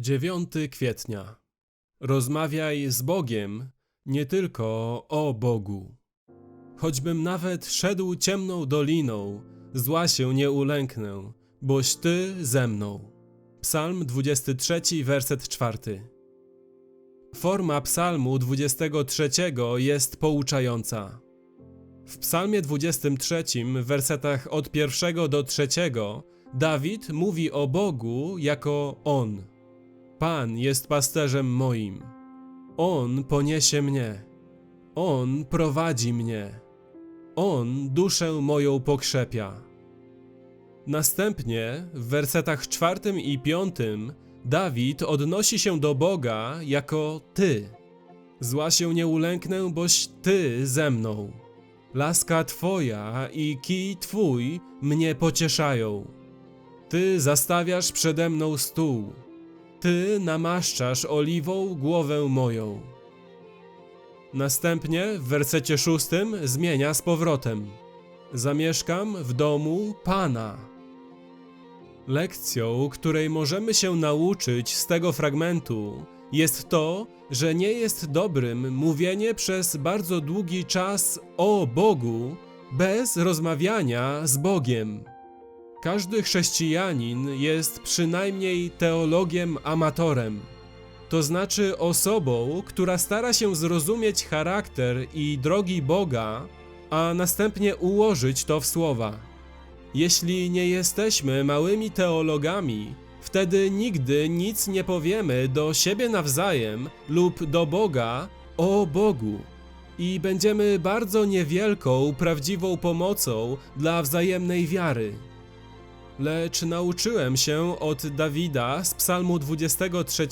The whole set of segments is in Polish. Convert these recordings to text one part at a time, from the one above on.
9 kwietnia. Rozmawiaj z Bogiem, nie tylko o Bogu. Choćbym nawet szedł ciemną doliną, zła się nie ulęknę, boś Ty ze mną. Psalm 23, werset 4. Forma psalmu 23 jest pouczająca. W psalmie 23, w wersetach od pierwszego do trzeciego, Dawid mówi o Bogu jako On. Pan jest pasterzem moim. On poniesie mnie. On prowadzi mnie. On duszę moją pokrzepia. Następnie w wersetach czwartym i piątym Dawid odnosi się do Boga jako Ty. Zła się nie ulęknę, boś Ty ze mną. Laska Twoja i kij Twój mnie pocieszają. Ty zastawiasz przede mną stół. Ty namaszczasz oliwą głowę moją. Następnie w wersecie szóstym zmienia z powrotem. Zamieszkam w domu Pana. Lekcją, której możemy się nauczyć z tego fragmentu, jest to, że nie jest dobrym mówienie przez bardzo długi czas o Bogu bez rozmawiania z Bogiem. Każdy chrześcijanin jest przynajmniej teologiem amatorem, to znaczy osobą, która stara się zrozumieć charakter i drogi Boga, a następnie ułożyć to w słowa. Jeśli nie jesteśmy małymi teologami, wtedy nigdy nic nie powiemy do siebie nawzajem lub do Boga o Bogu i będziemy bardzo niewielką, prawdziwą pomocą dla wzajemnej wiary. Lecz nauczyłem się od Dawida z Psalmu 23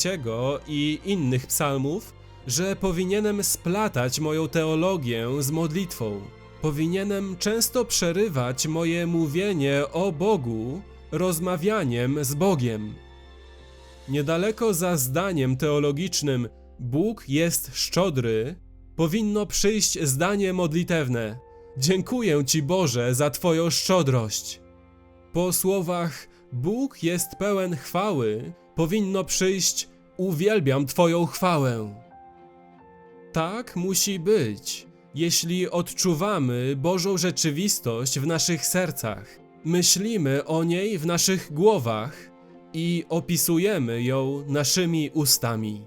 i innych psalmów, że powinienem splatać moją teologię z modlitwą. Powinienem często przerywać moje mówienie o Bogu rozmawianiem z Bogiem. Niedaleko za zdaniem teologicznym Bóg jest szczodry, powinno przyjść zdanie modlitewne. Dziękuję Ci Boże za Twoją szczodrość. Po słowach Bóg jest pełen chwały powinno przyjść Uwielbiam Twoją chwałę. Tak musi być, jeśli odczuwamy Bożą rzeczywistość w naszych sercach, myślimy o niej w naszych głowach i opisujemy ją naszymi ustami.